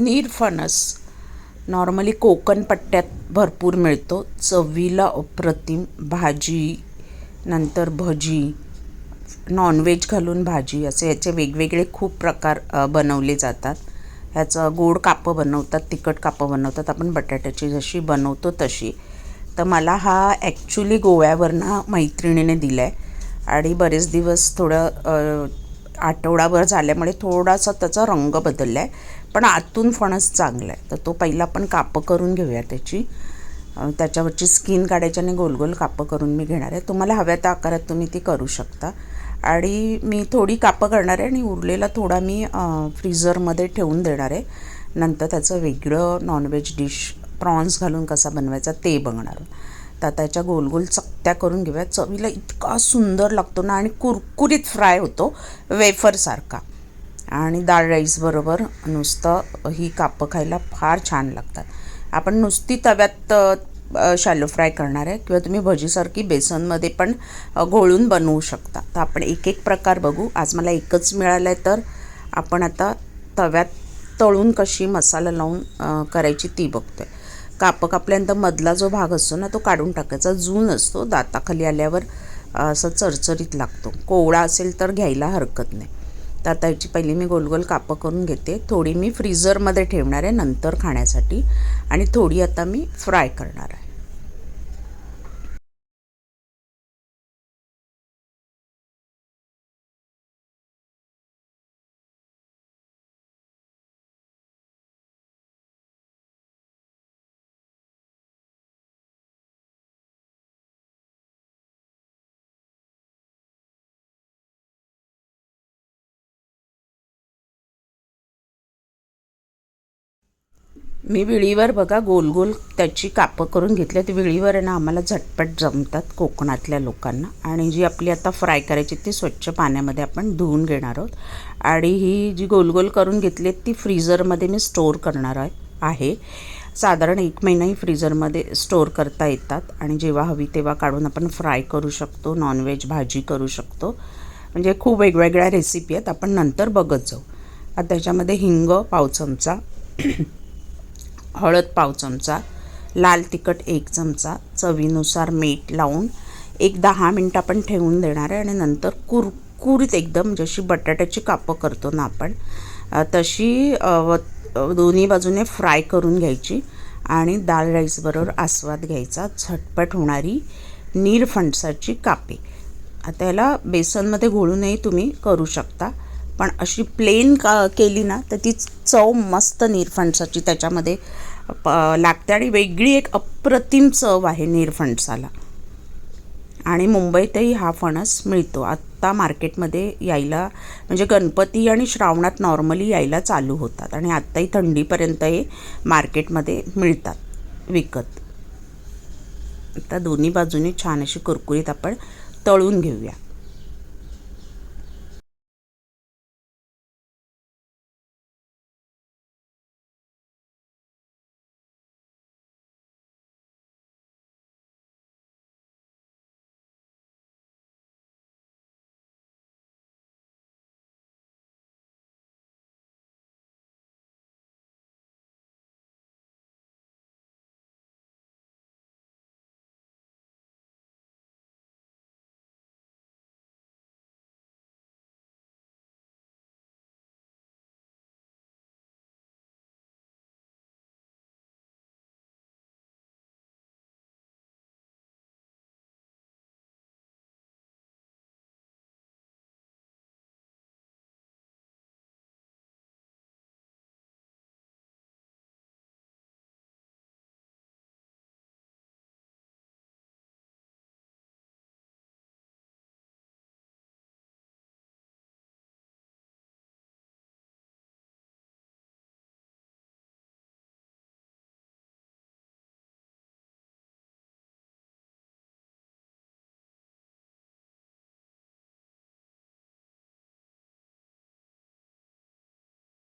नीरफणस normally Konkan पट्ट्यात भरपूर मिळतो. चवीला अप्रतिम भाजी नंतर भजी नॉनव्हेज घालून भाजी असे याचे वेगवेगळे खूप प्रकार बनवले जातात. ह्याचं गोड कापं बनवतात तिखट कापं बनवतात. आपण बटाट्याची जशी बनवतो तशी. तर मला हा ॲक्च्युली गोव्यावरनं मैत्रिणीने दिला आहे आणि बरेच दिवस थोडं आठवडाभर झाल्यामुळे थोडासा त्याचा रंग बदलला आहे पण आतून फणस चांगला आहे तर तो पहिला आपण कापं करून घेऊया त्याची. त्याच्यावरची स्किन काढायची आणि गोल गोल कापं करून मी घेणार आहे. तुम्हाला हव्या त्या आकारात तुम्ही ती करू शकता. आणि मी थोडी कापं करणार आहे आणि उरलेला थोडा मी फ्रीझरमध्ये ठेवून देणार आहे. नंतर त्याचं वेगळं नॉनव्हेज डिश प्रॉन्स घालून कसा बनवायचा ते बघणार. तर त्याच्या गोल गोल चकत्या करून घेऊया. चवीला इतका सुंदर लागतो ना आणि कुरकुरीत फ्राय होतो. वेफरसारखा. आणि डाळ राईसबरोबर नुसतं ही कापं खायला फार छान लागतात. आपण नुसती तव्यात शॅलो फ्राय करणार आहे किंवा तुम्ही भजीसारखी बेसनमध्ये पण घोळून बनवू शकता. तर आपण एक एक प्रकार बघू. आज मला एकच मिळालं आहे तर आपण आता तव्यात तळून कशी मसाला लावून करायची ती बघतो आहे कापं कापल्यानंतर मधला जो भाग असतो ना तो काढून टाकायचा. जून असतो दाताखाली आल्यावर असं चरचरीत लागतो. कोवळा असेल तर घ्यायला हरकत नाही. तर आता याची पहिली मी गोल गोल कापं करून घेते. थोडी मी फ्रीझरमध्ये ठेवणार आहे नंतर खाण्यासाठी. आणि थोडी आता मी फ्राय करणार आहे. मी विळीवर बघा गोल गोल त्याची कापं करून घेतली. ती विळीवर आहे ना आम्हाला झटपट जमतात कोकणातल्या लोकांना. आणि जी आपली आता फ्राय करायची ती स्वच्छ पाण्यामध्ये आपण धुवून घेणार आहोत. आणि ही जी गोल गोल करून घेतली ती फ्रीझरमध्ये मी स्टोअर करणार आहे. आहे. साधारण एक महिनाही फ्रीझरमध्ये स्टोअर करता येतात. आणि जेव्हा हवी तेव्हा काढून आपण फ्राय करू शकतो नॉनव्हेज भाजी करू शकतो. म्हणजे खूप वेगवेगळ्या रेसिपी आहेत. आपण नंतर बघत जाऊ. आता त्याच्यामध्ये हिंग पाव चमचा हळद पाव चमचा लाल तिखट एक चमचा चवीनुसार मीठ लावून एक दहा मिनटं आपण ठेवून देणार आहे आणि नंतर कुरकुरीत एकदम जशी बटाट्याची कापं करतो ना आपण तशी दोन्ही बाजूने फ्राय करून घ्यायची आणि दाल राईसबरोबर आस्वाद घ्यायचा झटपट होणारी नीरफणसाची कापे. आता याला बेसनमध्ये घोळूनही तुम्ही करू शकता. पण अशी प्लेन का केली ना तर ती चव मस्त निरफणसाची त्याच्यामध्ये प लागते. आणि वेगळी एक अप्रतिम चव आहे निरफणसाला. आणि मुंबईतही हा फणस मिळतो. आत्ता मार्केटमध्ये यायला म्हणजे गणपती आणि श्रावणात नॉर्मली यायला चालू होतात. आणि आत्ताही थंडीपर्यंत हे मार्केटमध्ये मिळतात विकत. आता दोन्ही बाजूनी छान अशी कुरकुरीत आपण तळून घेऊया.